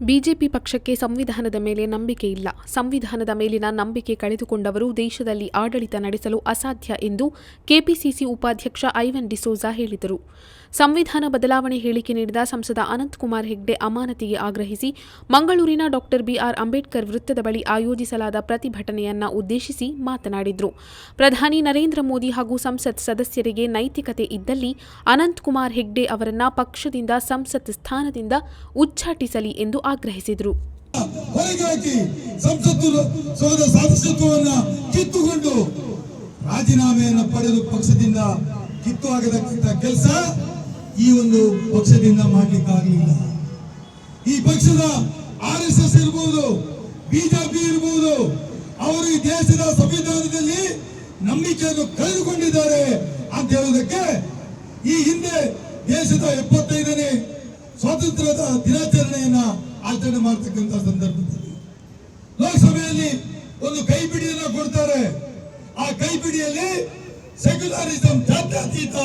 BJP ಪಕ್ಷಕ್ಕೆ ಸಂವಿಧಾನದ ಮೇಲೆ ನಂಬಿಕೆ ಇಲ್ಲ. ಸಂವಿಧಾನದ ಮೇಲಿನ ನಂಬಿಕೆ ಕಳೆದುಕೊಂಡವರು ದೇಶದಲ್ಲಿ ಆಡಳಿತ ನಡೆಸಲು ಅಸಾಧ್ಯ ಎಂದು ಕೆಪಿಸಿಸಿ ಉಪಾಧ್ಯಕ್ಷ ಐವನ್ ಡಿಸೋಜಾ ಹೇಳಿದರು. ಸಂವಿಧಾನ ಬದಲಾವಣೆ ಹೇಳಿಕೆ ನೀಡಿದ ಸಂಸದ ಅನಂತಕುಮಾರ್ ಹೆಗ್ಡೆ ಅಮಾನತಿಗೆ ಆಗ್ರಹಿಸಿ ಮಂಗಳೂರಿನ ಡಾಕ್ಟರ್ ಬಿಆರ್ ಅಂಬೇಡ್ಕರ್ ವೃತ್ತದ ಬಳಿ ಆಯೋಜಿಸಲಾದ ಪ್ರತಿಭಟನೆಯನ್ನ ಉದ್ದೇಶಿಸಿ ಮಾತನಾಡಿದರು. ಪ್ರಧಾನಿ ನರೇಂದ್ರ ಮೋದಿ ಹಾಗೂ ಸಂಸತ್ ಸದಸ್ಯರಿಗೆ ನೈತಿಕತೆ ಇದ್ದಲ್ಲಿ ಅನಂತಕುಮಾರ್ ಹೆಗ್ಡೆ ಅವರನ್ನ ಪಕ್ಷದಿಂದ ಸಂಸತ್ ಸ್ಥಾನದಿಂದ ಉಚ್ಚಾಟಿಸಲಿ ಎಂದು ಆಗ್ರಹಿಸಿದರು. ಕಿತ್ತುಕೊಂಡು ರಾಜೀನಾಮೆಯನ್ನು ಪಡೆದು ಪಕ್ಷದಿಂದ ಕಿತ್ತು ಆಗತಕ್ಕಂಥ ಕೆಲಸ ಈ ಒಂದು ಪಕ್ಷದಿಂದ ಮಾಡಲಿಕ್ಕಾಗಲಿಲ್ಲ. ಈ ಪಕ್ಷದ ಆರ್ ಎಸ್ ಎಸ್ ಇರಬಹುದು ಬಿಜೆಪಿ ಇರಬಹುದು ಅವರು ಈ ದೇಶದ ಸಂವಿಧಾನದಲ್ಲಿ ನಂಬಿಕೆಯನ್ನು ಕಳೆದುಕೊಂಡಿದ್ದಾರೆ ಅಂತ ಹೇಳೋದಕ್ಕೆ ಈ ಹಿಂದೆ ದೇಶದ ಎಪ್ಪತ್ತೈದನೇ ಸ್ವಾತಂತ್ರ್ಯದ ದಿನಾಚರಣೆಯನ್ನ ಆಚರಣೆ ಮಾಡ್ತಕ್ಕಂಥ ಸಂದರ್ಭದಲ್ಲಿ. ಲೋಕಸಭೆಯಲ್ಲಿ ಒಂದು ಕೈಪಿಡಿಯನ್ನ ಕೊಡ್ತಾರೆ. ಆ ಕೈಪಿಡಿಯಲ್ಲಿ ಸೆಕ್ಯುಲರಿಸಂ ಜಾತ್ಯತೀತ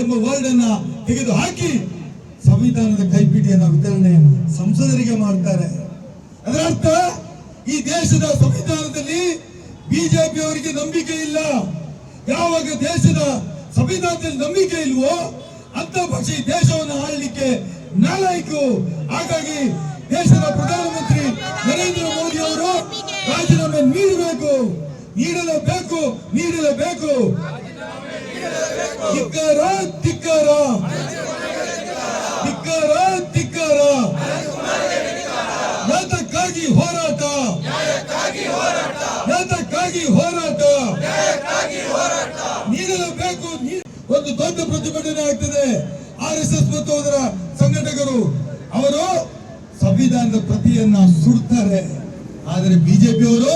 ಎಂಬ ವರ್ಡ್ ಅನ್ನ ತೆಗೆದು ಹಾಕಿ ಸಂವಿಧಾನದ ಕೈಪಿಡಿಯನ್ನ ವಿತರಣೆ ಸಂಸದರಿಗೆ ಮಾಡ್ತಾರೆ. ಅದರ ಅರ್ಥ ಈ ದೇಶದ ಸಂವಿಧಾನದಲ್ಲಿ ಬಿಜೆಪಿ ಅವರಿಗೆ ನಂಬಿಕೆ ಇಲ್ಲ. ಯಾವಾಗ ದೇಶದ ಸಂವಿಧಾನದಲ್ಲಿ ನಂಬಿಕೆ ಇಲ್ವೋ ಅಂತ ಪಕ್ಷ ಈ ದೇಶವನ್ನು ಆಳಲಿಕ್ಕೆ ನಾಲಾಯ್ಕು ಹಾಗಾಗಿ ದೇಶದ ಪ್ರಧಾನಮಂತ್ರಿ ನರೇಂದ್ರ ಮೋದಿ ಅವರು ರಾಜೀನಾಮೆ ನೀಡಬೇಕು, ನೀಡಲೇಬೇಕು ನೀಡಲೇಬೇಕು. ಧಿಕ್ಕಾರ ಧಿಕ್ಕಾರ. ಧಿಕ್ಕಾರ ಧಿಕ್ಕಾರ. ಯಾತಕ್ಕಾಗಿ ಹೋರಾಟ. ಯಾತಕ್ಕಾಗಿ ಹೋರಾಟ. ನೀಡಲೇಬೇಕು ಒಂದು ದೊಡ್ಡ ಪ್ರತಿಭಟನೆ ಆಗ್ತದೆ. ಆರ್ ಎಸ್ ಎಸ್ ಮತ್ತು ಅದರ ಸಂಘಟಕರು. ಅವರು ಸಂವಿಧಾನದ ಪ್ರತಿಯನ್ನ ಸುಡ್ತಾರೆ. ಆದರೆ ಬಿಜೆಪಿ ಅವರು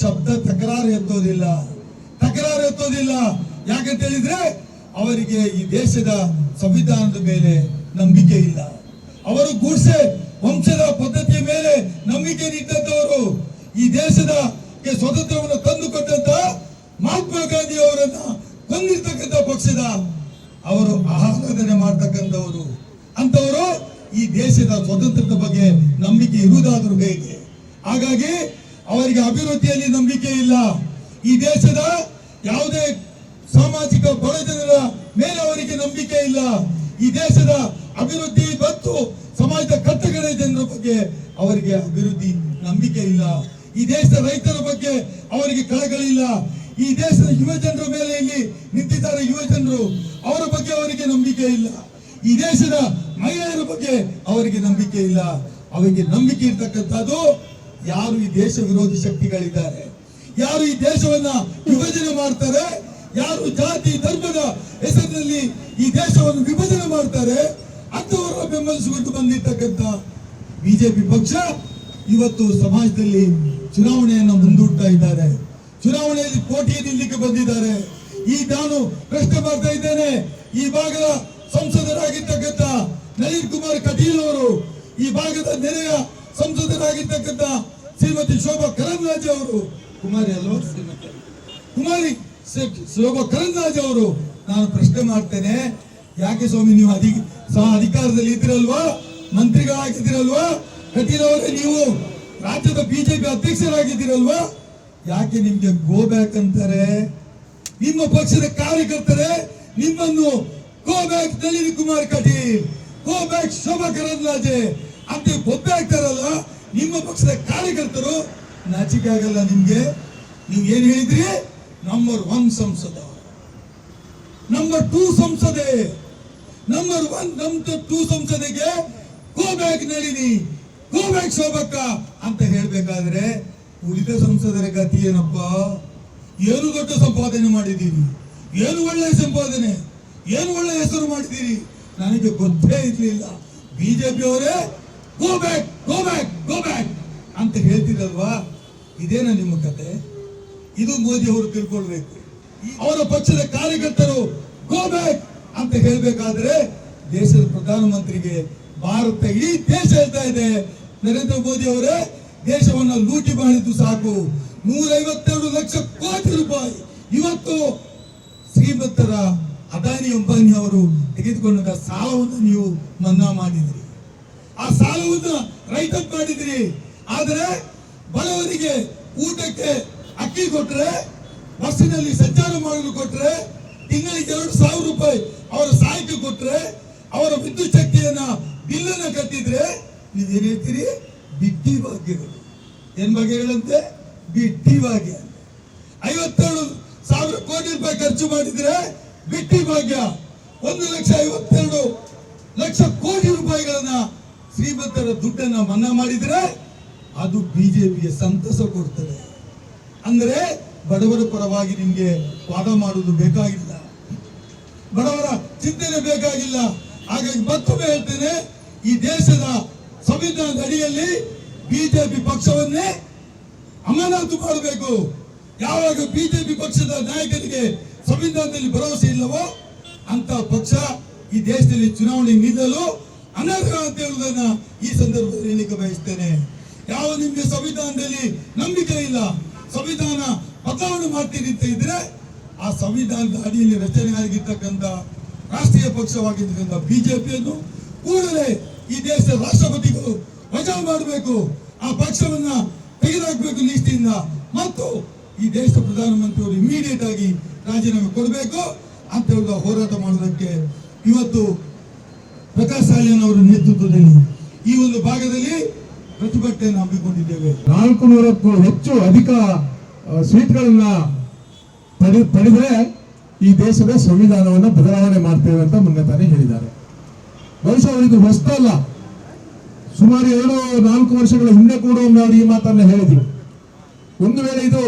ಶಬ್ದ ತಕರಾರು ಎತ್ತೋದಿಲ್ಲ. ತಕರಾರು ಎತ್ತೋದಿಲ್ಲ. ಯಾಕಂತ ಹೇಳಿದ್ರೆ ಅವರಿಗೆ ಈ ದೇಶದ ಸಂವಿಧಾನದ ಮೇಲೆ ನಂಬಿಕೆ ಇಲ್ಲ. ಅವರು ಗೂಡ್ಸೆ ವಂಶದ ಪದ್ಧತಿಯ ಮೇಲೆ ನಂಬಿಕೆ ನಿಟ್ಟಂತವರು ಈ ದೇಶದ ಸ್ವತಂತ್ರವನ್ನು ತಂದುಕೊಟ್ಟಂತ ಮಹಾತ್ಮ ಗಾಂಧಿ ಅವರನ್ನ ಕೊಂದಿರ್ತಕ್ಕಂಥ ಪಕ್ಷದ ಅವರು ಆರಾಧನೆ ಮಾಡ್ತಕ್ಕಂಥವರು. ಅಂತವರು ಈ ದೇಶದ ಸ್ವತಂತ್ರದ ಬಗ್ಗೆ ನಂಬಿಕೆ ಇರುವುದಾದರೂ ಹೇಗೆ? ಹಾಗಾಗಿ ಅವರಿಗೆ ಅಭಿವೃದ್ಧಿಯಲ್ಲಿ ನಂಬಿಕೆ ಇಲ್ಲ. ಈ ದೇಶದ ಯಾವುದೇ ಸಾಮಾಜಿಕ ಬಡಜನರ ಮೇಲೆ ಅವರಿಗೆ ನಂಬಿಕೆ ಇಲ್ಲ. ಈ ದೇಶದ ಅಭಿವೃದ್ಧಿ ಮತ್ತು ಸಮಾಜದ ಕಟ್ಟಕಡ ಜನರ ಬಗ್ಗೆ ಅವರಿಗೆ ಅಭಿವೃದ್ಧಿ ನಂಬಿಕೆ ಇಲ್ಲ. ಈ ದೇಶದ ರೈತರ ಬಗ್ಗೆ ಅವರಿಗೆ ಕಳಗಳಿಲ್ಲ ಈ ದೇಶದ ಯುವ ಜನರ ಮೇಲೆ ಇಲ್ಲಿ ನಿಂತಿದ್ದಾರೆ ಯುವ ಜನರು. ಅವರ ಬಗ್ಗೆ ಅವರಿಗೆ ನಂಬಿಕೆ ಇಲ್ಲ. ಈ ದೇಶದ ಮಹಿಳೆಯರ ಬಗ್ಗೆ ಅವರಿಗೆ ನಂಬಿಕೆ ಇಲ್ಲ. ಅವರಿಗೆ ನಂಬಿಕೆ ಇರ್ತಕ್ಕಂಥದ್ದು ಯಾರು ಈ ದೇಶ ವಿರೋಧಿ ಶಕ್ತಿಗಳಿದ್ದಾರೆ? ಯಾರು ಈ ದೇಶವನ್ನ ವಿಭಜನೆ ಮಾಡ್ತಾರೆ? ಯಾರು ಜಾತಿ, ಧರ್ಮದ ಹೆಸರಿನಲ್ಲಿ ಈ ದೇಶವನ್ನು ವಿಭಜನೆ ಮಾಡ್ತಾರೆ? ಅಂತವರನ್ನ ಬೆಂಬಲಿಸಿಕೊಂಡು ಬಂದಿರ್ತಕ್ಕಂಥ ಬಿಜೆಪಿ ಪಕ್ಷ ಇವತ್ತು ಸಮಾಜದಲ್ಲಿ ಚುನಾವಣೆಯನ್ನ ಮುಂದೂಡ್ತಾ ಇದ್ದಾರೆ. ಚುನಾವಣೆಯಲ್ಲಿ ಕೋಟಿ ನಿಲ್ಲಿಕ್ಕೆ ಬಂದಿದ್ದಾರೆ. ಈ ನಾನು ಪ್ರಶ್ನೆ ಮಾಡ್ತಾ ಇದ್ದೇನೆ. ಈ ಭಾಗದ ಸಂಸದರಾಗಿರ್ತಕ್ಕಂಥ ನಳಿನ್ ಕುಮಾರ್ ಕಟೀಲ್ ಅವರು ಈ ಭಾಗದ ನೆರೆಯ ಸಂಸದರಾಗಿರ್ತಕ್ಕಂಥ ಶ್ರೀಮತಿ ಶೋಭಾ ಕರಂದ್ಲಾಜೆ ಅವರು. ಕುಮಾರಿ ಅಲ್ವಾ? ಶ್ರೀಮತಿ ಕುಮಾರಿ ಶೋಭಾ ಕರಂದ್ಲಾಜೆ ಅವರು, ನಾನು ಪ್ರಶ್ನೆ ಮಾಡ್ತೇನೆ. ಯಾಕೆ ಸ್ವಾಮಿ, ನೀವು ಅಧಿ, ಸಹ ಅಧಿಕಾರದಲ್ಲಿ ಇದ್ದಿರಲ್ವಾ? ಮಂತ್ರಿಗಳಾಗಿದ್ದೀರಲ್ವಾ? ಕಟೀಲ್ ಅವರೇ, ನೀವು ರಾಜ್ಯದ ಬಿಜೆಪಿ ಅಧ್ಯಕ್ಷರಾಗಿದ್ದೀರಲ್ವಾ? ಯಾಕೆ ನಿಮ್ಗೆ ಗೋ ಬ್ಯಾಕ್ ಅಂತಾರೆ? ನಿಮ್ಮ ಪಕ್ಷದ ಕಾರ್ಯಕರ್ತರೇ ನಿಮ್ಮನ್ನು go back Nalin Kumar Kateel. Back Shobha Karandlaje ಅಂತ ಬೊಬ್ಬೆ ಆಗ್ತಾರಲ್ಲ ನಿಮ್ಮ ಪಕ್ಷದ ಕಾರ್ಯಕರ್ತರು ನಾಚಿಕೆ ಆಗಲ್ಲ ನಿಮ್ಗೆ. ನೀವು ಏನ್ ಹೇಳಿದ್ರಿ? ನಂಬರ್ ಒನ್ ಸಂಸದ. ನಂಬರ್ ಟೂ ಸಂಸದೆ. Number one number two ಸಂಸದೆಗೆ go back Nalini. Go back ಶೋಭಕ್ಕ ಅಂತ ಹೇಳ್ಬೇಕಾದ್ರೆ, ಉಳಿದ ಸಂಸದರ ಗತಿ ಏನಪ್ಪ? ಏನು ದೊಡ್ಡ ಸಂಪಾದನೆ ಮಾಡಿದ್ದೀರಿ. ಏನು ಒಳ್ಳೆಯ ಸಂಪಾದನೆ. ಏನು ಒಳ್ಳೆ ಹೆಸರು ಮಾಡಿದ್ದೀರಿ. ನನಗೆ ಗೊತ್ತೇ ಇರ್ಲಿಲ್ಲ. ಬಿಜೆಪಿ ಅವರೇ go back go back go back ಅಂತ ಹೇಳ್ತಿರಲ್ವಾ? ಇದೇನ ನಿಮ್ಮ ಕತೆ? ಇದು ಮೋದಿ ಅವರು ತಿಳ್ಕೊಳ್ಬೇಕು. ಅವರ ಪಕ್ಷದ ಕಾರ್ಯಕರ್ತರು ಗೋ ಬ್ಯಾಕ್ ಅಂತ ಹೇಳ್ಬೇಕಾದ್ರೆ ದೇಶದ ಪ್ರಧಾನಮಂತ್ರಿಗೆ ಭಾರತ ಈ ದೇಶ ಹೇಳ್ತಾ ಇದೆ. ನರೇಂದ್ರ ಮೋದಿ ಅವರೇ, ದೇಶವನ್ನ ಲೂಟಿ ಮಾಡಿದ್ದು ಸಾಕು. ನೂರೈವತ್ತೆರಡು ಲಕ್ಷ ಕೋಟಿ ರೂಪಾಯಿ. ಇವತ್ತು ಶ್ರೀಮಂತರ ಅದಾನಿ ಅಂಬಾನಿ ಅವರು ತೆಗೆದುಕೊಂಡ ಸಾಲವನ್ನು ನೀವು ಮನ್ನಾ ಮಾಡಿದ್ರಿ. ಆ ಸಾಲವನ್ನು ರೈತ ಮಾಡಿದ್ರಿ. ಆದರೆ ಬಡವರಿಗೆ ಊಟಕ್ಕೆ ಅಕ್ಕಿ ಕೊಟ್ಟರೆ ಬಸ್ಸಿನಲ್ಲಿ ಸಂಚಾರ ಮಾಡಲು ಕೊಟ್ಟರೆ ತಿಂಗಳಿಗೆ ಎರಡು ಸಾವಿರ ರೂಪಾಯಿ ಅವರ ಸಹಾಯಕ್ಕೆ ಕೊಟ್ಟರೆ ಅವರ ವಿದ್ಯುತ್ ಶಕ್ತಿಯನ್ನ ಬಿಲ್ಲನ್ನ ಕಟ್ಟಿದ್ರೆ ನೀವು ಹೇಳ್ತೀರಿ? ಬಿಟ್ಟಿ ಭಾಗ್ಯಗಳು ಏನ್ ಭಾಗ್ಯಗಳಂತೆ ಬಿಟ್ಟಿ ಭಾಗ್ಯ ಐವತ್ತೇಳು ಸಾವಿರ ಕೋಟಿ ರೂಪಾಯಿ ಖರ್ಚು ಮಾಡಿದ್ರೆ ಬಿಟ್ಟಿ ಭಾಗ್ಯ ಒಂದು ಲಕ್ಷ ಐವತ್ತೆರಡು ಲಕ್ಷ ಕೋಟಿ ರೂಪಾಯಿಗಳನ್ನ ಶ್ರೀಮಂತರ ದುಡ್ಡನ್ನ ಮನ್ನಾ ಮಾಡಿದ್ರೆ ಅದು ಬಿಜೆಪಿಯ ಸಂತಸ ಕೊಡ್ತದೆ. ಅಂದ್ರೆ ಬಡವರ ಪರವಾಗಿ ನಿಮ್ಗೆ ವಾದ ಮಾಡುವುದು ಬೇಕಾಗಿಲ್ಲ. ಬಡವರ ಚಿಂತನೆ ಬೇಕಾಗಿಲ್ಲ. ಹಾಗಾಗಿ ಮತ್ತೊಮ್ಮೆ ಹೇಳ್ತೇನೆ, ಈ ದೇಶದ ಸಂವಿಧಾನದ ಅಡಿಯಲ್ಲಿ ಬಿಜೆಪಿ ಪಕ್ಷವನ್ನೇ ಅಮಾನತು ಮಾಡಬೇಕು. ಯಾವಾಗ ಬಿಜೆಪಿ ಪಕ್ಷದ ನಾಯಕರಿಗೆ ಸಂವಿಧಾನದಲ್ಲಿ ಭರವಸೆ ಇಲ್ಲವೋ ಅಂತ ಪಕ್ಷ ಈ ದೇಶದಲ್ಲಿ ಚುನಾವಣೆ ನಿಲ್ಲಲು ಅನರ್ಹ ಅಂತ ಹೇಳುವುದನ್ನ ಈ ಸಂದರ್ಭದಲ್ಲಿ ಹೇಳಲಿಕ್ಕೆ ಬಯಸ್ತೇನೆ. ಯಾವ ನಿಮಗೆ ಸಂವಿಧಾನದಲ್ಲಿ ನಂಬಿಕೆ ಇಲ್ಲ, ಸಂವಿಧಾನ ಬದಲಾವಣೆ ಮಾಡ್ತೀರಿ ಅಂತ ಇದ್ರೆ ಆ ಸಂವಿಧಾನದ ಅಡಿಯಲ್ಲಿ ರಚನೆ ಆಗಿರ್ತಕ್ಕಂಥ ರಾಷ್ಟ್ರೀಯ ಪಕ್ಷವಾಗಿರ್ತಕ್ಕಂಥ ಬಿಜೆಪಿಯನ್ನು ಕೂಡಲೇ ಈ ದೇಶದ ರಾಷ್ಟ್ರಪತಿಗಳು ವಜಾ ಮಾಡಬೇಕು. ಆ ಪಕ್ಷವನ್ನ ತೆಗೆದುಹಾಕಬೇಕು ನಿಷ್ಠೆಯಿಂದ. ಮತ್ತು ಈ ದೇಶದ ಪ್ರಧಾನಮಂತ್ರಿಯವರು ಇಮಿಡಿಯೇಟ್ ಆಗಿ ರಾಜೀನಾಮೆ ಕೊಡಬೇಕು. ಹೇಳಿದ ಹೋರಾಟ ಮಾಡೋದಕ್ಕೆ ಇವತ್ತು ಪ್ರಕಾಶ್ ಅವರ ನೇತೃತ್ವದಲ್ಲಿ ಈ ಒಂದು ಭಾಗದಲ್ಲಿ ಪ್ರತಿಭಟನೆಯನ್ನು ಹಮ್ಮಿಕೊಂಡಿದ್ದೇವೆ. ನಾಲ್ಕು ನೂರಕ್ಕೂ ಹೆಚ್ಚು ಅಧಿಕ ಸೀಟ್ಗಳನ್ನ ಪಡೆ, ಪಡೆದರೆ ಈ ದೇಶದ ಸಂವಿಧಾನವನ್ನು ಬದಲಾವಣೆ ಮಾಡ್ತೇವೆ ಅಂತ ಮೊನ್ನೆ ತಾನೇ ಹೇಳಿದ್ದಾರೆ. ಬಹುಶಃ ಅವರಿಗೆ ಹೊಸದಲ್ಲ ಸುಮಾರು ಎರಡು ನಾಲ್ಕು ವರ್ಷಗಳ ಹಿಂದೆ ಕೂಡ ಅವರು ಈ ಮಾತನ್ನ ಹೇಳಿದ್ರು. ಒಂದು ವೇಳೆ ಇದು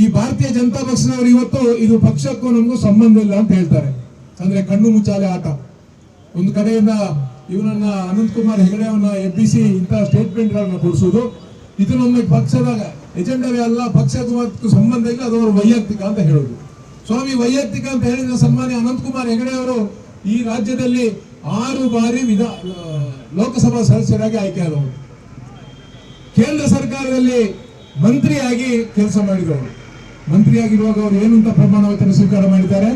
ಈ ಭಾರತೀಯ ಜನತಾ ಪಕ್ಷದವರು ಇವತ್ತು ಇದು ಪಕ್ಷಕ್ಕೂ ನಮಗೂ ಸಂಬಂಧ ಇಲ್ಲ ಅಂತ ಹೇಳ್ತಾರೆ. ಅಂದ್ರೆ ಕಣ್ಣು ಮುಚ್ಚಾಲೆ ಆಟ. ಒಂದು ಕಡೆಯಿಂದ ಇವನನ್ನ ಅನಂತ್ ಕುಮಾರ್ ಹೆಗಡೆಯವನ್ನ ಎಬ್ಬಿಸಿ ಇಂತಹ ಸ್ಟೇಟ್ಮೆಂಟ್ ಗಳನ್ನ ಕೊಡ್ಸೋದು ಇದು ನಮ್ಮ ಪಕ್ಷದ ಎಜೆಂಡವೇ ಅಲ್ಲ ಮತ್ತು ಸಂಬಂಧ ಇಲ್ಲ, ಅದು ಅವರು ವೈಯಕ್ತಿಕ ಅಂತ ಹೇಳೋದು. ಸ್ವಾಮಿ, ವೈಯಕ್ತಿಕ ಅಂತ ಹೇಳಿದ ಸನ್ಮಾನ್ಯ ಅನಂತ್ ಕುಮಾರ್ ಹೆಗಡೆ ಅವರು ಈ ರಾಜ್ಯದಲ್ಲಿ ಆರು ಬಾರಿ ವಿಧಾ, ಲೋಕಸಭಾ ಸದಸ್ಯರಾಗಿ ಆಯ್ಕೆಯಾದವರು ಕೇಂದ್ರ ಸರ್ಕಾರದಲ್ಲಿ ಮಂತ್ರಿಯಾಗಿ ಕೆಲಸ ಮಾಡಿದವರು. ಮಂತ್ರಿಯಾಗಿರುವಾಗ ಅವರು ಏನು ಅಂತ ಪ್ರಮಾಣ ವಚನ ಸ್ವೀಕಾರ ಮಾಡಿದ್ದಾರೆ?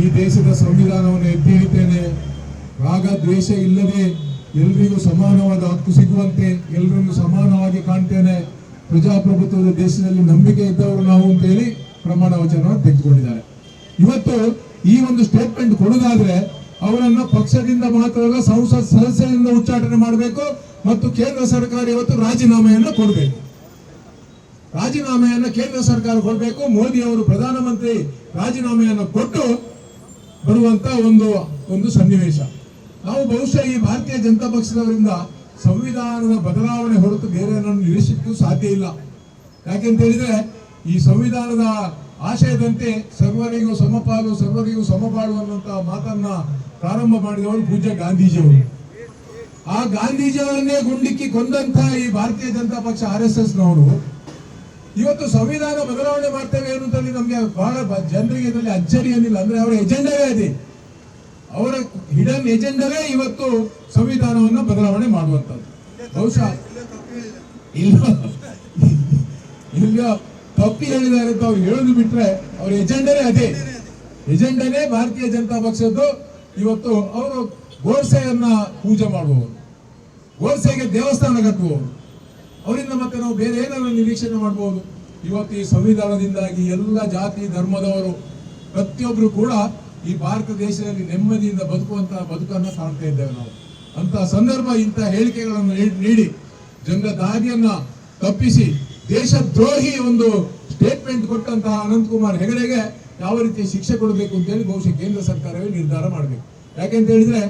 ಈ ದೇಶದ ಸಂವಿಧಾನವನ್ನು ಎತ್ತಿ ಹಿಡಿತೇನೆ ರಾಗ ದ್ವೇಷ ಇಲ್ಲದೆ ಎಲ್ರಿಗೂ ಸಮಾನವಾದ ಹಕ್ಕು ಸಿಗುವಂತೆ ಎಲ್ಲರನ್ನು ಸಮಾನವಾಗಿ ಕಾಣ್ತೇನೆ. ಪ್ರಜಾಪ್ರಭುತ್ವದ ದೇಶದಲ್ಲಿ ನಂಬಿಕೆ ಇದ್ದವರು ನಾವು ಅಂತ ಹೇಳಿ ಪ್ರಮಾಣ ವಚನವನ್ನು ತೆಗೆದುಕೊಂಡಿದ್ದಾರೆ. ಇವತ್ತು ಈ ಒಂದು ಸ್ಟೇಟ್ಮೆಂಟ್ ಕೊಡುವುದಾದ್ರೆ ಅವರನ್ನು ಪಕ್ಷದಿಂದ ಮಾತ್ರವಲ್ಲ ಸಂಸತ್ ಸದಸ್ಯರಿಂದ ಉಚ್ಚಾಟನೆ ಮಾಡಬೇಕು ಮತ್ತು ಕೇಂದ್ರ ಸರ್ಕಾರ ಇವತ್ತು ರಾಜೀನಾಮೆಯನ್ನು ಕೊಡಬೇಕು. ರಾಜೀನಾಮೆಯನ್ನ ಕೇಂದ್ರ ಸರ್ಕಾರ ಕೊಡಬೇಕು, ಮೋದಿ ಅವರು ಪ್ರಧಾನಮಂತ್ರಿ ರಾಜೀನಾಮೆಯನ್ನು ಕೊಟ್ಟು ಬರುವಂತ ಒಂದು ಒಂದು ಸನ್ನಿವೇಶ. ನಾವು ಬಹುಶಃ ಈ ಭಾರತೀಯ ಜನತಾ ಪಕ್ಷದವರಿಂದ ಸಂವಿಧಾನದ ಬದಲಾವಣೆ ಹೊರತು ಬೇರೆ ನಿರೀಕ್ಷಿಸಲು ಸಾಧ್ಯ ಇಲ್ಲ. ಯಾಕೆಂತ ಹೇಳಿದ್ರೆ, ಈ ಸಂವಿಧಾನದ ಆಶಯದಂತೆ ಸರ್ವರಿಗೂ ಸಮಪಾಲು ಸರ್ವರಿಗೂ ಸಮಪಾಲು ಅನ್ನುವಂತಹ ಮಾತನ್ನ ಪ್ರಾರಂಭ ಮಾಡಿದವರು ಪೂಜ್ಯ ಗಾಂಧೀಜಿಯವರು. ಆ ಗಾಂಧೀಜಿಯವರನ್ನೇ ಗುಂಡಿಕ್ಕಿ ಕೊಂದಂತ ಈ ಭಾರತೀಯ ಜನತಾ ಪಕ್ಷ ಆರ್ ಎಸ್ ಎಸ್ ನವರು ಇವತ್ತು ಸಂವಿಧಾನ ಬದಲಾವಣೆ ಮಾಡ್ತೇವೆ ಅನ್ನೋದ್ರಲ್ಲಿ ನಮ್ಗೆ ಬಹಳ ಜನರಿಗೆ ಇದರಲ್ಲಿ ಅಚ್ಚರಿ ಏನಿಲ್ಲ. ಅಂದ್ರೆ ಅವರ ಎಜೆಂಡವೇ ಅದೇ ಅವರ ಹಿಡನ್ ಎಜೆಂಡವೇ ಇವತ್ತು ಸಂವಿಧಾನವನ್ನು ಬದಲಾವಣೆ ಮಾಡುವಂತದ್ದು ಬಹುಶಃ ಇಲ್ಲ ಇಲ್ಲ ತಪ್ಪಿ ಹೇಳಿದ್ದಾರೆ ಅಂತ ಅವ್ರು ಹೇಳುದು ಬಿಟ್ರೆ ಅವ್ರ ಎಜೆಂಡನೇ ಅದೇ. ಎಜೆಂಡನೇ ಭಾರತೀಯ ಜನತಾ ಪಕ್ಷದ್ದು. ಇವತ್ತು ಅವರು ಗೋಡ್ಸೆಯನ್ನ ಪೂಜೆ ಮಾಡುವವರು. ಗೋಡ್ಸೆಗೆ ದೇವಸ್ಥಾನ ಕಟ್ಟುವವರು. ಅವರಿಂದ ಮತ್ತೆ ನಾವು ಬೇರೆ ಏನಾದ್ರು ನಿರೀಕ್ಷಣೆ ಮಾಡಬಹುದು ಇವತ್ತು ಈ ಸಂವಿಧಾನದಿಂದಾಗಿ ಎಲ್ಲ ಜಾತಿ, ಧರ್ಮದವರು ಪ್ರತಿಯೊಬ್ಬರು ಕೂಡ ಈ ಭಾರತ ದೇಶದಲ್ಲಿ ನೆಮ್ಮದಿಯಿಂದ ಬದುಕುವಂತಹ ಬದುಕನ್ನ ಕಾಣ್ತಾ ಇದ್ದೇವೆ ನಾವು. ಅಂತ ಸಂದರ್ಭ, ಇಂಥ ಹೇಳಿಕೆಗಳನ್ನು ನೀಡಿ ಜನರ ದಾರಿಯನ್ನ ತಪ್ಪಿಸಿ, ದೇಶದ್ರೋಹಿ ಒಂದು ಸ್ಟೇಟ್ಮೆಂಟ್ ಕೊಟ್ಟಂತಹ ಅನಂತ್ ಕುಮಾರ್ ಹೆಗಡೆಗೆ ಯಾವ ರೀತಿ ಶಿಕ್ಷೆ ಕೊಡಬೇಕು ಅಂತೇಳಿ ಬಹುಶಃ ಕೇಂದ್ರ ಸರ್ಕಾರವೇ ನಿರ್ಧಾರ ಮಾಡಬೇಕು. ಯಾಕೆಂತ ಹೇಳಿದ್ರೆ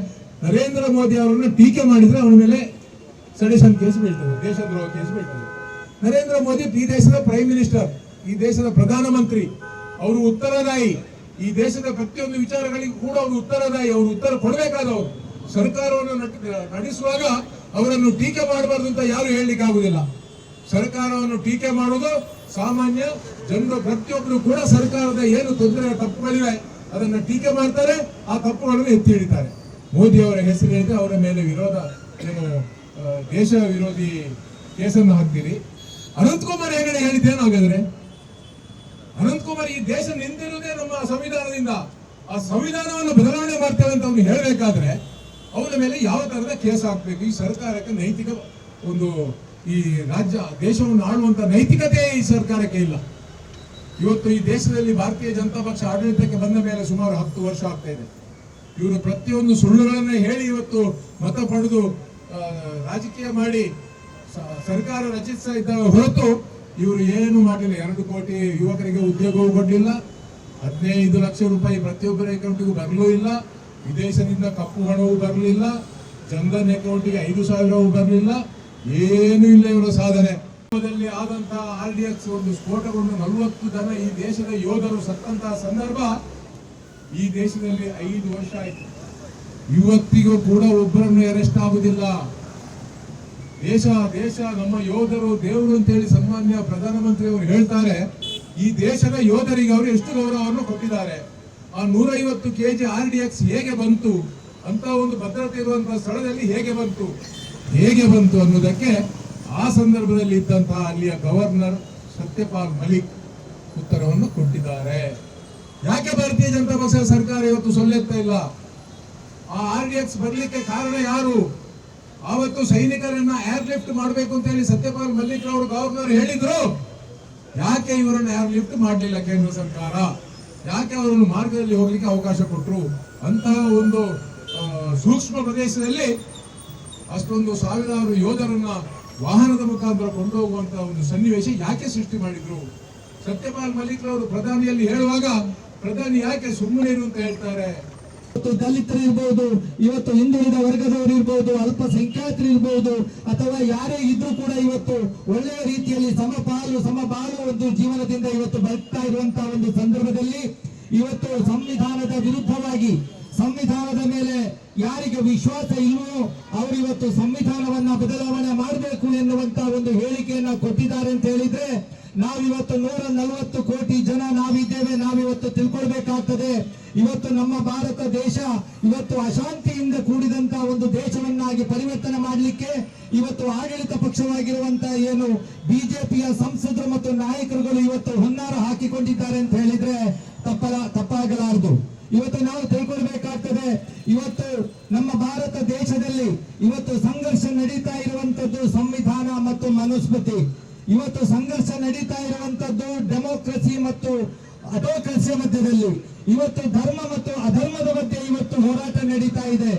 ನರೇಂದ್ರ ಮೋದಿ ಅವರನ್ನು ಟೀಕೆ ಮಾಡಿದ್ರೆ ಅವನ ಮೇಲೆ ಸೆಡಿಷನ್ ಕೇಸ್ ಬೀಳ್ತದೆ, ದೇಶದ್ರೋಹ ಕೇಸ್ ಬೀಳ್ತದೆ. ನರೇಂದ್ರ ಮೋದಿ ಈ ದೇಶದ ಪ್ರೈಮ್ ಮಿನಿಸ್ಟರ್ ಈ ದೇಶದ ಪ್ರಧಾನಮಂತ್ರಿ, ಅವರು ಉತ್ತರದಾಯಿ. ಈ ದೇಶದ ಪ್ರತಿಯೊಂದು ವಿಚಾರಗಳಿಗೂ ಕೂಡ ಅವರು ಉತ್ತರದಾಯಿ, ಅವರು ಉತ್ತರ ಕೊಡಬೇಕಾದವರು. ಸರ್ಕಾರವನ್ನು ನಡೆಸುವಾಗ ಅವರನ್ನು ಟೀಕೆ ಮಾಡಬಾರ್ದು ಅಂತ ಯಾರು ಹೇಳಲಿಕ್ಕೆ ಆಗುದಿಲ್ಲ ಸರ್ಕಾರವನ್ನು ಟೀಕೆ ಮಾಡುವುದು ಸಾಮಾನ್ಯ ಜನರು ಪ್ರತಿಯೊಬ್ಬರು ಕೂಡ ಸರ್ಕಾರದ ಏನು ತೊಂದರೆ, ತಪ್ಪುಗಳಿವೆ, ಅದನ್ನು ಟೀಕೆ ಮಾಡ್ತಾರೆ, ಆ ತಪ್ಪುಗಳನ್ನು ಎತ್ತಿ ಹಿಡಿತಾರೆ. ಮೋದಿ ಅವರ ಹೆಸರು ಹೇಳಿದ್ರೆ ಅವರ ಮೇಲೆ ವಿರೋಧ ಏನು ದೇಶ ವಿರೋಧಿ ಕೇಸನ್ನು ಹಾಕ್ತೀರಿ. ಅನಂತಕುಮಾರ್ ಹೆಗಡೆ ಹೇಳಿದ್ದೇನು ಹಾಗಾದ್ರೆ? ಅನಂತ್ ಕುಮಾರ್ ಈ ದೇಶ ನಿಂತಿರುವುದೇ ನಮ್ಮ ಸಂವಿಧಾನದಿಂದ. ಆ ಸಂವಿಧಾನವನ್ನು ಬದಲಾವಣೆ ಮಾಡ್ತೇವೆ ಅಂತ ಅವ್ನು ಹೇಳಬೇಕಾದ್ರೆ ಅವನ ಮೇಲೆ ಯಾವ ತರದ ಕೇಸ್ ಹಾಕ್ಬೇಕು? ಈ ಸರ್ಕಾರಕ್ಕೆ ನೈತಿಕ ಒಂದು ಈ ರಾಜ್ಯ, ದೇಶವನ್ನು ಆಳುವಂತ ನೈತಿಕತೆ ಈ ಸರ್ಕಾರಕ್ಕೆ ಇಲ್ಲ. ಇವತ್ತು ಈ ದೇಶದಲ್ಲಿ ಭಾರತೀಯ ಜನತಾ ಪಕ್ಷ ಆಡಳಿತಕ್ಕೆ ಬಂದ ಮೇಲೆ ಸುಮಾರು ಹತ್ತು ವರ್ಷ ಆಗ್ತಾ ಇದೆ. ಇವರು ಪ್ರತಿಯೊಂದು ಸುಳ್ಳುಗಳನ್ನೇ ಹೇಳಿ ಇವತ್ತು ಮತ ಪಡೆದು ರಾಜಕೀಯ ಮಾಡಿ ಸರ್ಕಾರ ರಚಿಸ್ತಾ ಇದ್ದ ಹೊರತು ಇವರು ಏನು ಮಾಡಲಿಲ್ಲ. ಎರಡು ಕೋಟಿ ಯುವಕರಿಗೆ ಉದ್ಯೋಗವೂ ಕೊಡಲಿಲ್ಲ. ಹದಿನೈದು ಲಕ್ಷ ರೂಪಾಯಿ ಪ್ರತಿಯೊಬ್ಬರ ಅಕೌಂಟಿಗೂ ಬರಲೂ ಇಲ್ಲ. ವಿದೇಶದಿಂದ ಕಪ್ಪು ಹಣವೂ ಬರಲಿಲ್ಲ. ಜನ್ಧನ್ ಅಕೌಂಟಿಗೆ ಐದು ಸಾವಿರವೂ ಬರಲಿಲ್ಲ. ಏನೂ ಇಲ್ಲ ಇವರ ಸಾಧನೆ. ಆದಂತಹ ಆರ್ ಡಿ ಎಕ್ಸ್ ಒಂದು ಸ್ಫೋಟಗೊಂಡು ನಲವತ್ತು ಜನ ಈ ದೇಶದ ಯೋಧರು ಸತ್ತಂತಹ ಸಂದರ್ಭ ಈ ದೇಶದಲ್ಲಿ ಐದು ವರ್ಷ ಆಯ್ತು. ಇವತ್ತಿಗೂ ಕೂಡ ಒಬ್ಬರನ್ನು ಅರೆಸ್ಟ್ ಆಗುವುದಿಲ್ಲ. ದೇಶ ದೇಶ, ನಮ್ಮ ಯೋಧರು, ದೇವರು ಅಂತೇಳಿ ಸನ್ಮಾನ್ಯ ಪ್ರಧಾನಮಂತ್ರಿ ಅವರು ಹೇಳ್ತಾರೆ, ಈ ದೇಶದ ಯೋಧರಿಗೆ ಅವರು ಎಷ್ಟು ಗೌರವವನ್ನು ಕೊಟ್ಟಿದ್ದಾರೆ. ಆ ನೂರೈವತ್ತು ಕೆಜಿ ಆರ್ ಡಿ ಎಕ್ಸ್ ಹೇಗೆ ಬಂತು? ಅಂತ ಒಂದು ಭದ್ರತೆ ಇರುವಂತಹ ಸ್ಥಳದಲ್ಲಿ ಹೇಗೆ ಬಂತು? ಹೇಗೆ ಬಂತು ಅನ್ನೋದಕ್ಕೆ ಆ ಸಂದರ್ಭದಲ್ಲಿ ಇದ್ದಂತಹ ಅಲ್ಲಿಯ ಗವರ್ನರ್ ಸತ್ಯಪಾಲ್ ಮಲಿಕ್ ಉತ್ತರವನ್ನು ಕೊಟ್ಟಿದ್ದಾರೆ. ಯಾಕೆ ಭಾರತೀಯ ಜನತಾ ಪಕ್ಷದ ಸರ್ಕಾರ ಇವತ್ತು ಸೊಲ್ಲೆತ್ತಾ ಇಲ್ಲ? ಆ ಆರ್ ಡಿ ಎಕ್ಸ್ ಬರಲಿಕ್ಕೆ ಕಾರಣ ಯಾರು? ಆವತ್ತು ಸೈನಿಕರನ್ನ ಏರ್ ಲಿಫ್ಟ್ ಮಾಡಬೇಕು ಅಂತ ಹೇಳಿ ಸತ್ಯಪಾಲ್ ಮಲ್ಲಿಕ್ ಅವರು ಗವರ್ನರ್ ಹೇಳಿದ್ರು. ಯಾಕೆ ಇವರನ್ನ ಏರ್ ಲಿಫ್ಟ್ ಮಾಡಲಿಲ್ಲ ಕೇಂದ್ರ ಸರ್ಕಾರ? ಯಾಕೆ ಅವರನ್ನು ಮಾರ್ಗದಲ್ಲಿ ಹೋಗ್ಲಿಕ್ಕೆ ಅವಕಾಶ ಕೊಟ್ಟರು ಅಂತಹ ಒಂದು ಸೂಕ್ಷ್ಮ ಪ್ರದೇಶದಲ್ಲಿ ಅಷ್ಟೊಂದು ಸಾವಿರಾರು ಯೋಧರನ್ನ ವಾಹನದ ಮುಖಾಂತರ ಕೊಂಡೋಗುವಂತಹ ಒಂದು ಸನ್ನಿವೇಶ ಯಾಕೆ ಸೃಷ್ಟಿ ಮಾಡಿದ್ರು? ಸತ್ಯಪಾಲ್ ಮಲ್ಲಿಕ್ ಅವರು ಪ್ರಧಾನಿಯಲ್ಲಿ ಹೇಳುವಾಗ, ಪ್ರಧಾನಿ ಯಾಕೆ ಸುಮ್ಮನೆ ಅಂತ ಹೇಳ್ತಾರೆ. ದಲಿತರು ಇರ್ಬೋದು, ಇವತ್ತು ಹಿಂದುಳಿದ ವರ್ಗದವರು ಇರ್ಬೋದು, ಅಲ್ಪಸಂಖ್ಯಾತರು ಇರ್ಬೋದು, ಅಥವಾ ಯಾರೇ ಇದ್ರೂ ಕೂಡ ಇವತ್ತು ಒಳ್ಳೆಯ ರೀತಿಯಲ್ಲಿ ಸಮಪಾಲು ಸಮಬಾಲು ಒಂದು ಜೀವನದಿಂದ ಇವತ್ತು ಬದುಕ್ತಾ ಇರುವಂತಹ ಒಂದು ಸಂದರ್ಭದಲ್ಲಿ ಇವತ್ತು ಸಂವಿಧಾನದ ವಿರುದ್ಧವಾಗಿ, ಸಂವಿಧಾನದ ಮೇಲೆ ಯಾರಿಗೆ ವಿಶ್ವಾಸ ಇಲ್ವೋ ಅವರು ಇವತ್ತು ಸಂವಿಧಾನವನ್ನ ಬದಲಾವಣೆ ಮಾಡಬೇಕು ಎನ್ನುವಂತ ಒಂದು ಹೇಳಿಕೆಯನ್ನ ಕೊಟ್ಟಿದ್ದಾರೆ ಅಂತ ಹೇಳಿದ್ರೆ, ನಾವಿವತ್ತು ನೂರ ನಲವತ್ತು ಕೋಟಿ ಜನ ನಾವಿದ್ದೇವೆ, ನಾವಿವತ್ತು ತಿಳ್ಕೊಳ್ಬೇಕಾಗ್ತದೆ. ಇವತ್ತು ನಮ್ಮ ಭಾರತ ದೇಶ ಇವತ್ತು ಅಶಾಂತಿಯಿಂದ ಕೂಡಿದಂತ ಒಂದು ದೇಶವನ್ನಾಗಿ ಪರಿವರ್ತನೆ ಮಾಡಲಿಕ್ಕೆ ಇವತ್ತು ಆಡಳಿತ ಪಕ್ಷವಾಗಿರುವಂತ ಏನು ಬಿಜೆಪಿಯ ಸಂಸದರು ಮತ್ತು ನಾಯಕರುಗಳು ಇವತ್ತು ಹುನ್ನಾರ ಹಾಕಿಕೊಂಡಿದ್ದಾರೆ ಅಂತ ಹೇಳಿದ್ರೆ ತಪ್ಪಲ, ತಪ್ಪಾಗಲಾರದು. ಇವತ್ತು ನಾವು ತಿಳ್ಕೊಳ್ಬೇಕಾಗ್ತದೆ, ಇವತ್ತು ನಮ್ಮ ಭಾರತ ದೇಶದಲ್ಲಿ ಇವತ್ತು ಸಂಘರ್ಷ ನಡೀತಾ ಇರುವಂತದ್ದು ಸಂವಿಧಾನ ಮತ್ತು ಮನುಸ್ಮೃತಿ. ಇವತ್ತು ಸಂಘರ್ಷ ನಡೀತಾ ಇರುವಂತದ್ದು ಡೆಮೋಕ್ರಸಿ ಮತ್ತು ಅಟೋಕ್ರಸಿಯ ಮಧ್ಯದಲ್ಲಿ. ಇವತ್ತು ಧರ್ಮ ಮತ್ತು ಅಧರ್ಮದ ಮಧ್ಯೆ ಇವತ್ತು ಹೋರಾಟ ನಡೀತಾ ಇದೆ.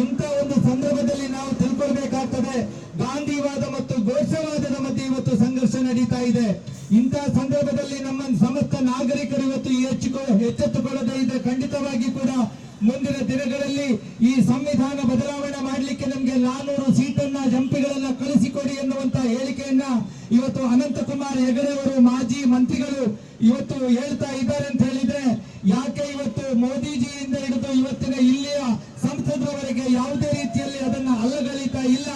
ಇಂಥ ಒಂದು ಸಂದರ್ಭದಲ್ಲಿ ನಾವು ತಿಳ್ಕೊಳ್ಬೇಕಾಗ್ತದೆ. ಗಾಂಧಿವಾದ ಮತ್ತು ಗೋಡ್ಸೆವಾದದ ಮಧ್ಯೆ ಇವತ್ತು ಸಂಘರ್ಷ ನಡೀತಾ ಇದೆ. ಇಂಥ ಸಂದರ್ಭದಲ್ಲಿ ನಮ್ಮ ಸಮಸ್ತ ನಾಗರಿಕರು ಇವತ್ತು ಎಚ್ಚೆತ್ತುಕೊಳ್ಳದೇ ಇದೆ. ಖಂಡಿತವಾಗಿ ಕೂಡ ಮುಂದಿನ ದಿನಗಳಲ್ಲಿ ಈ ಸಂವಿಧಾನ ಬದಲಾವಣೆ ಮಾಡಲಿಕ್ಕೆ ನಮಗೆ ನಾನೂರು ಸೀಟನ್ನ ಜಂಪಿಗಳನ್ನ ಕಳಿಸಿಕೊಡಿ ಎನ್ನುವಂತ ಹೇಳಿಕೆಯನ್ನ ಇವತ್ತು ಅನಂತಕುಮಾರ್ ಹೆಗಡೆ ಅವರು ಮಾಜಿ ಮಂತ್ರಿಗಳು ಇವತ್ತು ಹೇಳ್ತಾ ಇದ್ದಾರೆ ಅಂತ ಹೇಳಿದ್ರೆ, ಯಾಕೆ ಇವತ್ತು ಮೋದಿಜಿಯಿಂದ ಹಿಡಿದು ಇವತ್ತಿನ ಇಲ್ಲಿಯ ಸಂಸದರವರೆಗೆ ಯಾವುದೇ ರೀತಿಯಲ್ಲಿ ಅದನ್ನ ಅಲ್ಲಗಳಿತಾ ಇಲ್ಲ,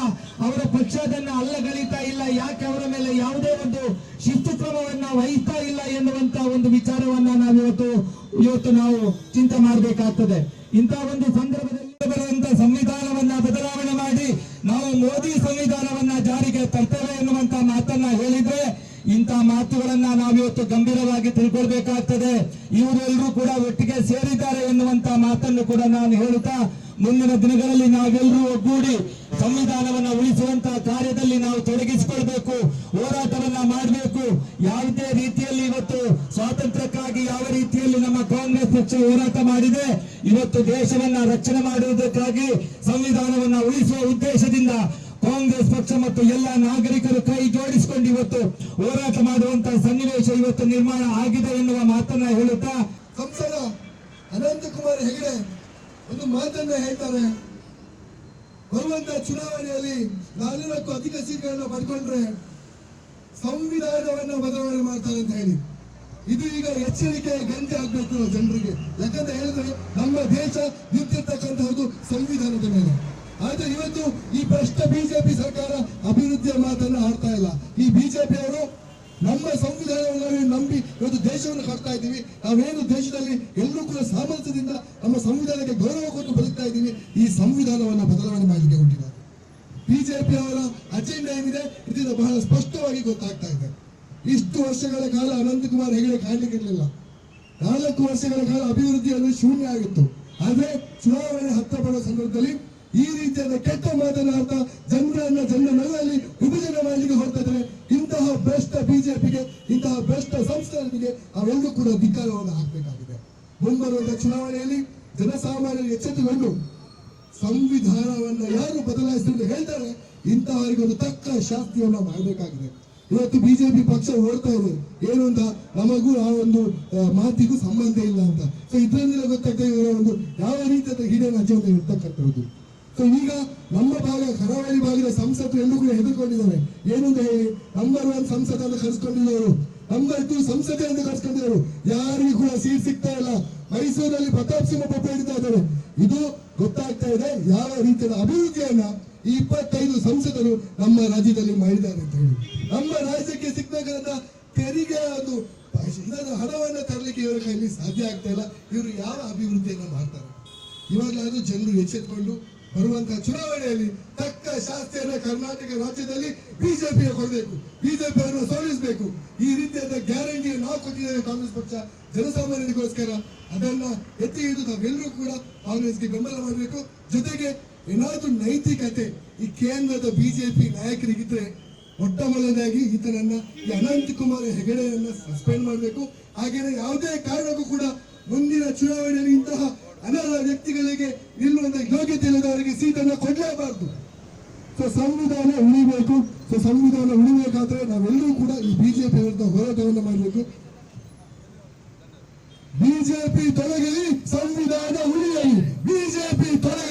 ಅವರ ಪಕ್ಷ ಅದನ್ನ ಅಲ್ಲಗಳಿತಾ ಇಲ್ಲ, ಯಾಕೆ ಅವರ ಮೇಲೆ ಯಾವುದೇ ಒಂದು ಶಿಸ್ತು ಕ್ರಮವನ್ನ ವಹಿಸ್ತಾ ಇಲ್ಲ ಎನ್ನುವಂತ ಒಂದು ವಿಚಾರವನ್ನ ನಾವು ಇವತ್ತು ನಾವು ಚಿಂತೆ ಮಾಡಬೇಕಾಗ್ತದೆ. ಇಂತಹ ಒಂದು ಸಂದರ್ಭದಲ್ಲಿ ಬರುವಂತ ಸಂವಿಧಾನವನ್ನ ಬದಲಾವಣೆ ಮಾಡಿ ನಾವು ಮೋದಿ ಸಂವಿಧಾನವನ್ನ ಜಾರಿಗೆ ತರ್ತೇವೆ ಎನ್ನುವಂತ ಮಾತನ್ನ ಹೇಳಿದ್ರೆ ಇಂತಹ ಮಾತುಗಳನ್ನ ನಾವಿವತ್ತು ಗಂಭೀರವಾಗಿ ತಿಳ್ಕೊಳ್ಬೇಕಾಗ್ತದೆ. ಇವರೆಲ್ಲರೂ ಕೂಡ ಒಟ್ಟಿಗೆ ಸೇರಿದ್ದಾರೆ ಎನ್ನುವಂತ ಮಾತನ್ನು ಕೂಡ ನಾನು ಹೇಳುತ್ತಾ ಮುಂದಿನ ದಿನಗಳಲ್ಲಿ ನಾವೆಲ್ಲರೂ ಒಗ್ಗೂಡಿ ಸಂವಿಧಾನವನ್ನ ಉಳಿಸುವಂತಹ ಕಾರ್ಯದಲ್ಲಿ ನಾವು ತೊಡಗಿಸಿಕೊಳ್ಬೇಕು, ಹೋರಾಟವನ್ನ ಮಾಡಬೇಕು. ಯಾವುದೇ ರೀತಿಯಲ್ಲಿ ಇವತ್ತು ಸ್ವಾತಂತ್ರ್ಯಕ್ಕಾಗಿ ಯಾವ ರೀತಿಯಲ್ಲಿ ನಮ್ಮ ಕಾಂಗ್ರೆಸ್ ಪಕ್ಷ ಹೋರಾಟ ಮಾಡಿದೆ, ಇವತ್ತು ದೇಶವನ್ನ ರಕ್ಷಣೆ ಮಾಡುವುದಕ್ಕಾಗಿ ಸಂವಿಧಾನವನ್ನ ಉಳಿಸುವ ಉದ್ದೇಶದಿಂದ ಕಾಂಗ್ರೆಸ್ ಪಕ್ಷ ಮತ್ತು ಎಲ್ಲ ನಾಗರಿಕರು ಕೈ ಜೋಡಿಸಿಕೊಂಡು ಇವತ್ತು ಹೋರಾಟ ಮಾಡುವಂತಹ ಸನ್ನಿವೇಶ ಇವತ್ತು ನಿರ್ಮಾಣ ಆಗಿದೆ ಎನ್ನುವ ಮಾತನ್ನ ಹೇಳುತ್ತಾ. ಸಂಸದ ಅನಂತಕುಮಾರ್ ಹೆಗಡೆ ಒಂದು ಮಾತನ್ನ ಹೇಳ್ತಾರೆ. ಬರುವಂತ ಚುನಾವಣೆಯಲ್ಲಿ ನಾಲ್ನೂರಕ್ಕೂ ಅಧಿಕ ಸೀಟ್ಗಳನ್ನ ಪಡ್ಕೊಂಡ್ರೆ ಸಂವಿಧಾನವನ್ನು ಬದಲಾವಣೆ ಮಾಡ್ತಾರೆ ಅಂತ ಹೇಳಿ. ಇದು ಈಗ ಎಚ್ಚರಿಕೆ, ಗಂಟೆ ಆಗ್ಬೇಕು ಜನರಿಗೆ. ಯಾಕಂತ ಹೇಳಿದ್ರೆ ನಮ್ಮ ದೇಶ ನಿಂತಿರ್ತಕ್ಕಂತಹದ್ದು ಸಂವಿಧಾನದ ಮೇಲೆ. ಆದ್ರೆ ಇವತ್ತು ಈ ಭ್ರಷ್ಟ ಬಿಜೆಪಿ ಸರ್ಕಾರ ಅಭಿವೃದ್ಧಿಯ ಮಾತನ್ನ ಆಡ್ತಾ ಇಲ್ಲ. ಈ ಬಿಜೆಪಿ ಅವರು ನಮ್ಮ ಸಂವಿಧಾನವನ್ನು ನಾವು ನಂಬಿ ಇವತ್ತು ದೇಶವನ್ನು ಕಟ್ತಾ ಇದ್ದೀವಿ. ನಾವೇನು ದೇಶದಲ್ಲಿ ಎಲ್ಲರೂ ಕೂಡ ಸಾಮರ್ಥ್ಯದಿಂದ ನಮ್ಮ ಸಂವಿಧಾನಕ್ಕೆ ಗೌರವ ಕೊಟ್ಟು ಬದುಕ್ತಾ ಇದ್ದೀವಿ. ಈ ಸಂವಿಧಾನವನ್ನು ಬದಲಾವಣೆ ಮಾಡಲಿಕ್ಕೆ ಹೊರಟಿದ್ದಾರೆ ಬಿಜೆಪಿ ಅವರ ಅಜೆಂಡಾ ಏನಿದೆ? ಇದರಿಂದ ಬಹಳ ಸ್ಪಷ್ಟವಾಗಿ ಗೊತ್ತಾಗ್ತಾ ಇದೆ. ಇಷ್ಟು ವರ್ಷಗಳ ಕಾಲ ಅನಂತಕುಮಾರ್ ಹೆಗಡೆ ಕಾಣಲಿಕ್ಕಿರಲಿಲ್ಲ ನಾಲ್ಕು ವರ್ಷಗಳ ಕಾಲ ಅಭಿವೃದ್ಧಿಯಲ್ಲಿ ಶೂನ್ಯ ಆಗಿತ್ತು. ಆದರೆ ಚುನಾವಣೆ ಹತ್ತಿರ ಬರುವ ಸಂದರ್ಭದಲ್ಲಿ ಈ ರೀತಿಯಾದ ಕೆಟ್ಟ ಮಾತನಾಡ್ತಾ ಜನರನ್ನ ಜನರ ಮನೆಯಲ್ಲಿ ವಿಭಜನೆ ಮಾಡಲಿಕ್ಕೆ ಹೊರಟಿದ್ರೆ ಇಂತಹ ಭ್ರಷ್ಟ ಬಿಜೆಪಿಗೆ, ಇಂತಹ ಭ್ರಷ್ಟ ಸಂಸ್ಥೆಗಳಿಗೆ ಅವೆಲ್ಲೂ ಕೂಡ ಧಿಕ್ಕಾರವನ್ನು ಹಾಕಬೇಕಾಗಿದೆ. ಮುಂಬರುವ ಚುನಾವಣೆಯಲ್ಲಿ ಜನಸಾಮಾನ್ಯರು ಎಚ್ಚೆತ್ತುಕೊಂಡು ಸಂವಿಧಾನವನ್ನ ಯಾರು ಬದಲಾಯಿಸಿದ್ರು ಹೇಳ್ತಾರೆ ಇಂತಹವರಿಗೆ ಒಂದು ತಕ್ಕ ಶಾಸ್ತಿಯನ್ನ ಮಾಡಬೇಕಾಗಿದೆ. ಇವತ್ತು ಬಿಜೆಪಿ ಪಕ್ಷ ಓಡ್ತಾ ಇದೆ. ಏನು ಅಂತ? ನಮಗೂ ಆ ಒಂದು ಮಾತಿಗೂ ಸಂಬಂಧ ಇಲ್ಲ ಅಂತ. ಸೊ ಇದರಿಂದ ಗೊತ್ತಾಗ್ತಾ ಒಂದು ಯಾವ ರೀತಿಯಾದ ಹಿಡಿಯನ ಅಜೆಂಡ ಇರ್ತಕ್ಕಂಥದ್ದು ಸೊ ಈಗ ನಮ್ಮ ಭಾಗ ಕರಾವಳಿ ಭಾಗದ ಸಂಸತ್ತು ಎಲ್ಲೂ ಕೂಡ ಹೆದರ್ಕೊಂಡಿದ್ದಾರೆ. ಏನು ಅಂತ ಹೇಳಿ? ನಂಬರ್ ಒನ್ ಸಂಸದನ್ನು ಕರೆಸ್ಕೊಂಡಿದ್ದವರು ನಂಬರ್ ಟು ಸಂಸದೆ ಅಂತ ಕರೆಸ್ಕೊಂಡಿದ್ದಾರೆ ಯಾರಿಗೂ ಕೂಡ ಸೀಟ್ ಸಿಗ್ತಾ ಇಲ್ಲ. ಮೈಸೂರಲ್ಲಿ ಪ್ರತಾಪ್ ಸಿಂಹ ಪಪ್ಪ ಇದ್ದಾರೆ. ಇದು ಗೊತ್ತಾಗ್ತಾ ಇದೆ ಯಾವ ರೀತಿಯ ಅಭಿವೃದ್ಧಿಯನ್ನ ಈ ಇಪ್ಪತ್ತೈದು ಸಂಸದರು ನಮ್ಮ ರಾಜ್ಯದಲ್ಲಿ ಮಾಡಿದ್ದಾರೆ ಅಂತ ಹೇಳಿ. ನಮ್ಮ ರಾಜ್ಯಕ್ಕೆ ಸಿಗ್ಬೇಕಾದ ತೆರಿಗೆ ಒಂದು ಹಣವನ್ನು ತರಲಿಕ್ಕೆ ಇವರ ಕೈಯಲ್ಲಿ ಸಾಧ್ಯ ಆಗ್ತಾ ಇಲ್ಲ. ಇವರು ಯಾವ ಅಭಿವೃದ್ಧಿಯನ್ನ ಮಾಡ್ತಾರೆ? ಇವಾಗಲಾದ್ರೂ ಜನರು ಎಚ್ಚೆತ್ತುಕೊಂಡು ಬರುವಂತಹ ಚುನಾವಣೆಯಲ್ಲಿ ತಕ್ಕ ಶಾಸ್ತಿಯನ್ನ ಕರ್ನಾಟಕ ರಾಜ್ಯದಲ್ಲಿ ಬಿಜೆಪಿಗೆ ಕೊಡಬೇಕು. ಬಿಜೆಪಿಯನ್ನು ಸೋಲಿಸಬೇಕು. ಈ ರೀತಿಯಾದ ಗ್ಯಾರಂಟಿ ನಾವು ಕೊಟ್ಟಿದ್ದೇವೆ ಕಾಂಗ್ರೆಸ್ ಪಕ್ಷ ಜನಸಾಮಾನ್ಯರಿಗೋಸ್ಕರ. ಅದನ್ನ ಎತ್ತಿ ಹಿಡಿದು ನಾವೆಲ್ಲರೂ ಕೂಡ ಕಾಂಗ್ರೆಸ್ಗೆ ಬೆಂಬಲ ಮಾಡಬೇಕು. ಜೊತೆಗೆ ಏನಾದ್ರೂ ನೈತಿಕತೆ ಈ ಕೇಂದ್ರದ ಬಿಜೆಪಿ ನಾಯಕರಿಗಿದ್ರೆ ಮೊಟ್ಟ ಮೊದಲನೇದಾಗಿ ಈತನನ್ನ ಈ ಅನಂತ್ ಕುಮಾರ್ ಹೆಗಡೆಯನ್ನ ಸಸ್ಪೆಂಡ್ ಮಾಡಬೇಕು. ಹಾಗೇನೆ ಯಾವುದೇ ಕಾರಣಕ್ಕೂ ಕೂಡ ಮುಂದಿನ ಚುನಾವಣೆಯಲ್ಲಿ ಇಂತಹ ಅನರ್ಹ ವ್ಯಕ್ತಿಗಳಿಗೆ ನಿಲ್ಲುವಂತ ಯೋಗ್ಯತೆ ಇಲ್ಲದವರಿಗೆ ಸೀಟನ್ನು ಕೊಡಲೇಬಾರದು. ಸೊ ಸಂವಿಧಾನ ಉಳಿಬೇಕು. ಸೊ ಸಂವಿಧಾನ ಉಳಿಬೇಕಾದ್ರೆ ನಾವೆಲ್ಲರೂ ಕೂಡ ಈ ಬಿಜೆಪಿ ವಿರುದ್ಧ ಹೋರಾಟವನ್ನು ಮಾಡಬೇಕು. ಬಿಜೆಪಿ ತೊಲಗಲಿ ಸಂವಿಧಾನ ಉಳಿಯಲಿ. ಬಿಜೆಪಿ ತೊಲಗಲಿ